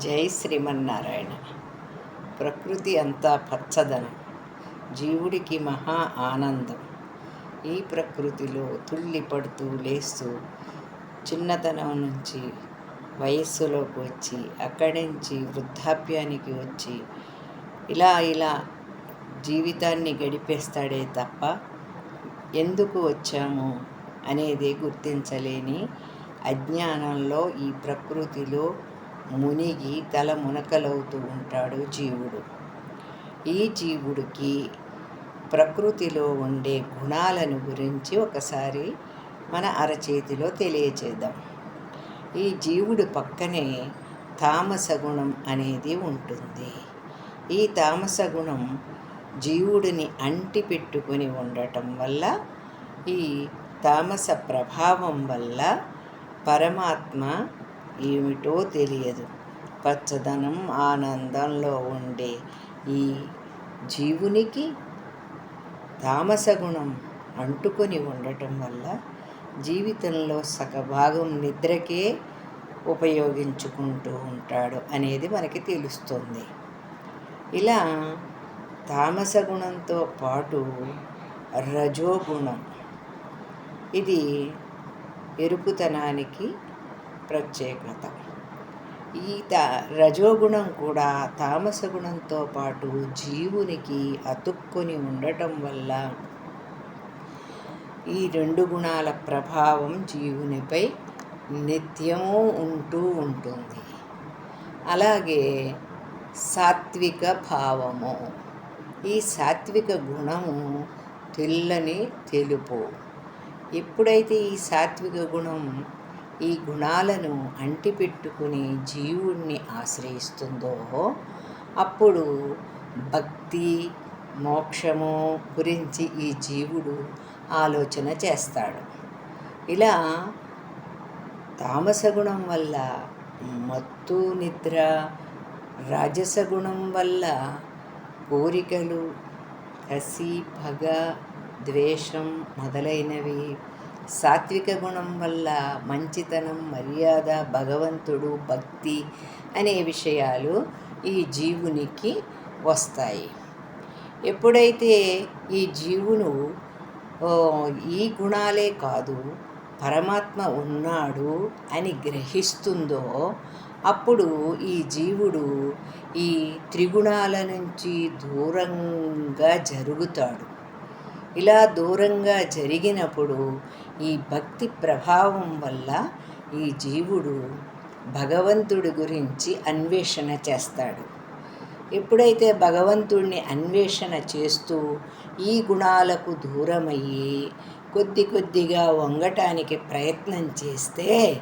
జై శ్రీమన్నారాయణ. ప్రకృతి అంతా పచ్చదనం. జీవుడికి మహా ఆనందం. ఈ ప్రకృతిలో తుళ్ళి పడుతూ లేస్తూ చిన్నతనం నుంచి వయస్సులోకి వచ్చి అక్కడి నుంచి వృద్ధాప్యానికి వచ్చి ఇలా ఇలా జీవితాన్ని గడిపేస్తాడే తప్ప ఎందుకు వచ్చాము అనేది గుర్తించలేని అజ్ఞానంలో ఈ ప్రకృతిలో మునిగి తల మునకలవుతూ ఉంటాడు జీవుడు. ఈ జీవుడికి ప్రకృతిలో ఉండే గుణాలను గురించి ఒకసారి మన అరచేతిలో తెలియచేద్దాం. ఈ జీవుడు పక్కనే తామస గుణం అనేది ఉంటుంది. ఈ తామస గుణం జీవుడిని అంటి పెట్టుకుని ఉండటం వల్ల ఈ తామస ప్రభావం వల్ల పరమాత్మ ఏమిటో తెలియదు. పచ్చదనం ఆనందంలో ఉండే ఈ జీవునికి తామసగుణం అంటుకొని ఉండటం వల్ల జీవితంలో సగభాగం నిద్రకే ఉపయోగించుకుంటూ ఉంటాడు అనేది మనకి తెలుస్తుంది. ఇలా తామస గుణంతో పాటు రజోగుణం. ఇది ఎరుపుతనానికి ప్రత్యేకత. ఈ తా రజోగుణం కూడా తామస గుణంతో పాటు జీవునికి అతుక్కొని ఉండటం వల్ల ఈ రెండు గుణాల ప్రభావం జీవునిపై నిత్యము ఉంటూ ఉంటుంది. అలాగే సాత్విక భావము. ఈ సాత్విక గుణము తెల్లని తెలుపు. ఎప్పుడైతే ఈ సాత్విక గుణం ఈ గుణాలను అంటిపెట్టుకుని జీవుణ్ణి ఆశ్రయిస్తుందో అప్పుడు భక్తి మోక్షము గురించి ఈ జీవుడు ఆలోచన చేస్తాడు. ఇలా తామసగుణం వల్ల మత్తు నిద్ర రాజసగుణం వల్ల కోరికలు కసి పగ ద్వేషం మొదలైనవి సాత్విక గుణం వల్ల మంచితనం మర్యాద భగవంతుడు భక్తి అనే విషయాలు ఈ జీవునికి వస్తాయి. ఎప్పుడైతే ఈ జీవును ఈ గుణాలే కాదు పరమాత్మ ఉన్నాడు అని గ్రహిస్తుందో అప్పుడు ఈ జీవుడు ఈ త్రిగుణాల నుంచి దూరంగా జరుగుతాడు. ఇలా దూరంగా జరిగినప్పుడు ఈ భక్తి ప్రభావం వల్ల ఈ జీవుడు భగవంతుడి గురించి అన్వేషణ చేస్తాడు. ఎప్పుడైతే భగవంతుడిని అన్వేషణ చేస్తూ ఈ గుణాలకు దూరమయ్యి కొద్ది కొద్దిగా వంగటానికి ప్రయత్నం చేస్తే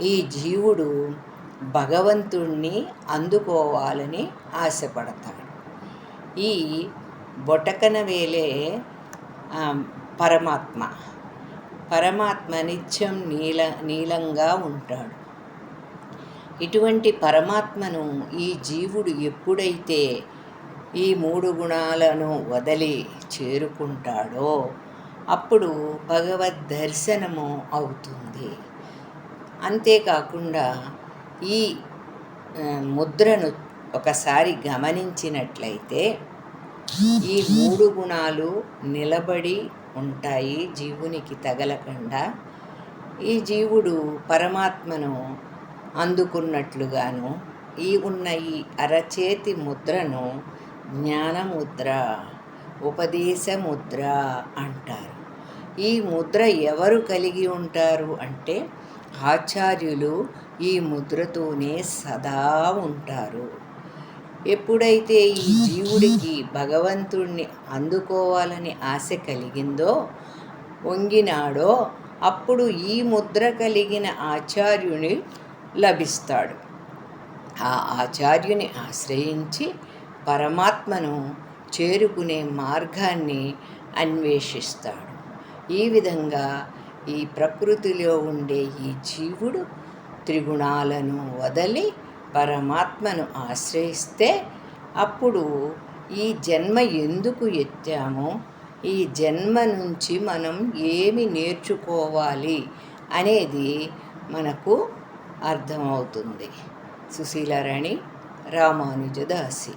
ఈ జీవుడు భగవంతుణ్ణి అందుకోవాలని ఆశపడతాడు. ఈ బొటకన వేలే పరమాత్మ. పరమాత్మ నిత్యం నీల నీలంగా ఉంటాడు. ఇటువంటి పరమాత్మను ఈ జీవుడు ఎప్పుడైతే ఈ మూడు గుణాలను వదిలి చేరుకుంటాడో అప్పుడు భగవద్ దర్శనము అవుతుంది. అంతేకాకుండా ఈ ముద్రను ఒకసారి గమనించినట్లయితే ఈ మూడు గుణాలు నిలబడి ఉంటాయి జీవునికి తగలకుండా. ఈ జీవుడు పరమాత్మను అందుకున్నట్లుగాను ఈ ఉన్న ఈ అరచేతి ముద్రను జ్ఞానముద్ర ఉపదేశ ముద్ర అంటారు. ఈ ముద్ర ఎవరు కలిగి ఉంటారు అంటే ఆచార్యులు ఈ ముద్రతోనే సదా ఉంటారు. ఎప్పుడైతే ఈ జీవుడికి భగవంతుణ్ణి అందుకోవాలని ఆశ కలిగిందో వంగినాడో అప్పుడు ఈ ముద్ర కలిగిన ఆచార్యుని లభిస్తాడు. ఆ ఆచార్యుని ఆశ్రయించి పరమాత్మను చేరుకునే మార్గాన్ని అన్వేషిస్తాడు. ఈ విధంగా ఈ ప్రకృతిలో ఉండే ఈ జీవుడు త్రిగుణాలను వదలి పరమాత్మను ఆశ్రయిస్తే అప్పుడు ఈ జన్మ ఎందుకు ఎత్తామో ఈ జన్మ నుంచి మనం ఏమి నేర్చుకోవాలి అనేది మనకు అర్థమవుతుంది. సుశీలారాణి రామానుజదాసి.